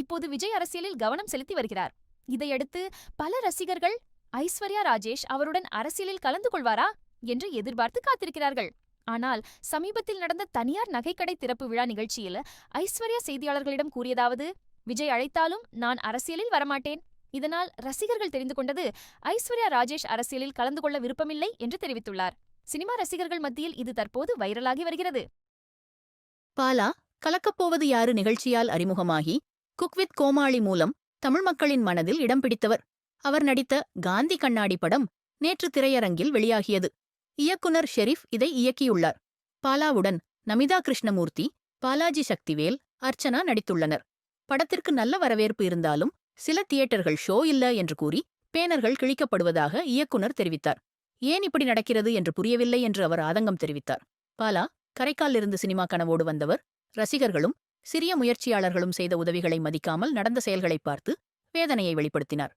இப்போது விஜய் அரசியலில் கவனம் செலுத்தி வருகிறார். இதையடுத்து பல ரசிகர்கள் ஐஸ்வர்யா ராஜேஷ் அவருடன் அரசியலில் கலந்து கொள்வாரா என்று எதிர்பார்த்து காத்திருக்கிறார்கள். ஆனால் சமீபத்தில் நடந்த தனியார் நகைக்கடை திறப்பு விழா நிகழ்ச்சியில் ஐஸ்வர்யா செய்தியாளர்களிடம் கூறியதாவது விஜய் அழைத்தாலும் நான் அரசியலில் வரமாட்டேன். இதனால் ரசிகர்கள் தெரிந்து கொண்டது ஐஸ்வர்யா ராஜேஷ் அரசியலில் கலந்து கொள்ள விருப்பமில்லை என்று தெரிவித்துள்ளார். சினிமா ரசிகர்கள் மத்தியில் இது தற்போது வைரலாகி வருகிறது. பாலா கலக்கப்போவது யாரு நிகழ்ச்சியால் அறிமுகமாகி குக்வித் கோமாளி மூலம் தமிழ் மக்களின் மனதில் இடம் பிடித்தவர். அவர் நடித்த காந்தி கண்ணாடி படம் நேற்று திரையரங்கில் வெளியாகியது. இயக்குனர் ஷெரீப் இதை இயக்கியுள்ளார். பாலாவுடன் நமிதா கிருஷ்ணமூர்த்தி பாலாஜி சக்திவேல் அர்ச்சனா நடித்துள்ளனர். படத்திற்கு நல்ல வரவேற்பு இருந்தாலும் சில தியேட்டர்கள் ஷோ இல்ல என்று கூறி பேனர்கள் கிழிக்கப்படுவதாக இயக்குனர் தெரிவித்தார். ஏன் இப்படி நடக்கிறது என்று புரியவில்லை என்று அவர் ஆதங்கம் தெரிவித்தார். பாலா கரைக்காலிருந்து சினிமா கனவோடு வந்தவர். ரசிகர்களும் சிறிய முயற்சியாளர்களும் செய்த உதவிகளை மதிக்காமல் நடந்த செயல்களைப் பார்த்து வேதனையை வெளிப்படுத்தினார்.